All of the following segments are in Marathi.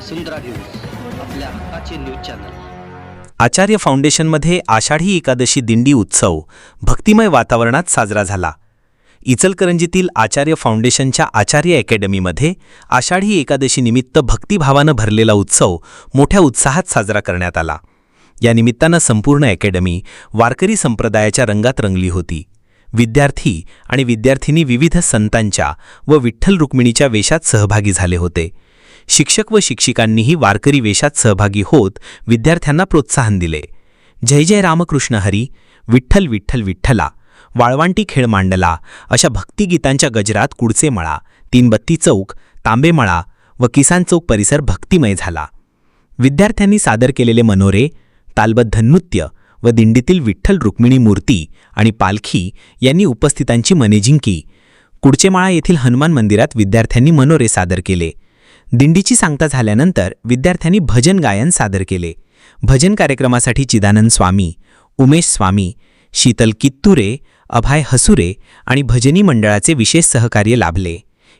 वसुंधरा न्यूज आपल्या हक्काचे न्यूज चॅनल. आचार्य फाउंडेशनमध्ये आषाढी एकादशी दिंडी उत्सव भक्तिमय वातावरणात साजरा झाला. इचलकरंजीतील आचार्य फाउंडेशनच्या आचार्य अकॅडमीमध्ये आषाढी एकादशीनिमित्त भक्तिभावानं भरलेला उत्सव मोठ्या उत्साहात साजरा करण्यात आला. या निमित्तानं संपूर्ण अकॅडमी वारकरी संप्रदायाच्या रंगात रंगली होती. विद्यार्थी आणि विद्यार्थिनी विविध संतांच्या व विठ्ठल रुक्मिणीच्या वेशात सहभागी झाले होते. शिक्षक व शिक्षिकांनीही वारकरी वेशात सहभागी होत विद्यार्थ्यांना प्रोत्साहन दिले. जय जय रामकृष्ण हरी विठ्ठल विठ्ठल विठ्ठला वाळवांटी खेळ मांडला अशा भक्तिगीतांच्या गजरात कुडचे मळा तीनबत्ती चौक तांबेमळा व किसान चौक परिसर भक्तिमय झाला. विद्यार्थ्यांनी सादर केलेले मनोरे तालबद्ध नृत्य व दिंडीतील विठ्ठल रुक्मिणी मूर्ती आणि पालखी यांनी उपस्थितांची मने जिंकी. कुडचेमाळा येथील हनुमान मंदिरात विद्यार्थ्यांनी मनोरे सादर केले. दिंडीची सांगता झाल्यानंतर विद्यार्थ्यांनी भजन गायन सादर केले. भजन कार्यक्रमासाठी चिदानंद स्वामी उमेश स्वामी शीतल कित्तुरे अभाय हसुरे आणि भजनी मंडळाचे विशेष सहकार्य लाभले.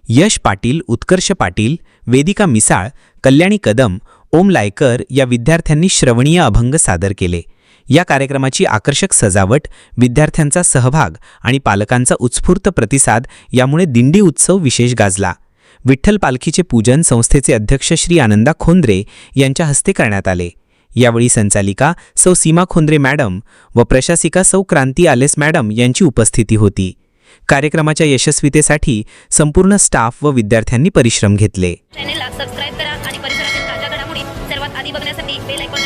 यश पाटील उत्कर्ष पाटील वेदिका मिसाळ कल्याणी कदम ओम लायकर या विद्यार्थ्यांनी श्रवणीय अभंग सादर केले. या कार्यक्रमाची आकर्षक सजावट विद्यार्थ्यांचा सहभाग आणि पालकांचा उत्स्फूर्त प्रतिसाद यामुळे दिंडी उत्सव विशेष गाजला. विठ्ठल पालखीचे पूजन संस्थेचे अध्यक्ष श्री आनंदा खोंद्रे यांच्या हस्ते करण्यात आले. यावेळी संचालिका सौ सीमा खोंद्रे मॅडम व प्रशासिका सौ क्रांती आलेस मॅडम यांची उपस्थिती होती. कार्यक्रमाच्या यशस्वीतेसाठी संपूर्ण स्टाफ व विद्यार्थ्यांनी परिश्रम घेतले. चॅनेलला सबस्क्राईब करा आणि परिसरातील ताज्या घडामोडी सर्वात आधी बघण्यासाठी बेल आयकॉन